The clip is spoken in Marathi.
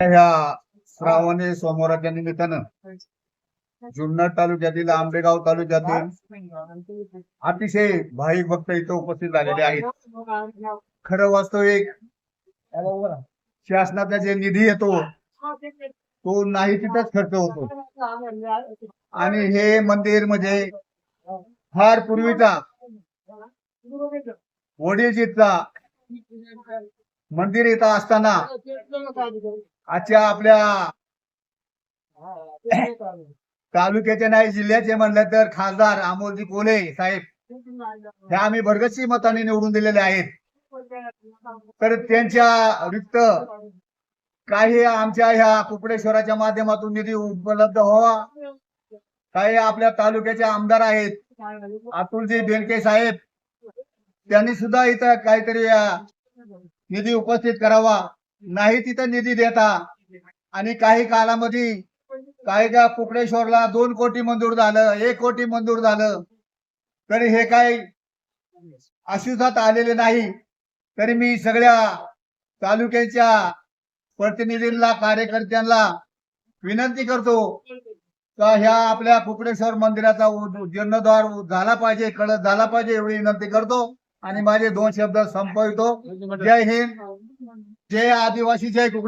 ह्या श्रावणी सोमवाराच्या निमित्तानं जुन्नर तालुक्यातील आंबेगाव तालुक्यातील अतिशय भाविक भक्त इथं उपस्थित झालेले आहेत. खरं वास्तविक शासनाचा जे निधी येतो तो नाही तिथंच खर्च होतो. आणि हे मंदिर म्हणजे फार पूर्वीचा वडीलजीचा मंदिर इथं असताना आजच्या आपल्या तालुक्याचे नाही जिल्ह्याचे म्हणलं तर खासदार अमोलजी कोले साहेब. हे आम्ही भरगतशी मताने निवडून दिलेले आहेत. तर त्यांच्या रिक्त काही आमच्या ह्या कुकडेश्वराच्या माध्यमातून निधी उपलब्ध व्हावा. काही आपल्या तालुक्याचे आमदार आहेत. अतुलजी बेनके साहेब. त्यांनी सुद्धा इथं काहीतरी निधी उपस्थित करावा. नाही तिथं निधी देता. आणि काही कालामध्ये काही का कुकडेश्वरला दोन कोटी मंजूर झालं एक कोटी मंजूर झालं. तरी हे काही अस्तित्वात आलेले नाही. तरी मी सगळ्या तालुक्याच्या प्रतिनिधींना कार्यकर्त्यांना विनंती करतो का ह्या आपल्या कुकडेश्वर मंदिराचा जीर्णद्वार जीर्णोद्धार झाला पाहिजे कळत झाला पाहिजे एवढी विनंती करतो. आणि माझे दोन शब्द संपवितो. जय हिंद. जय आदिवासी जय कुकडे.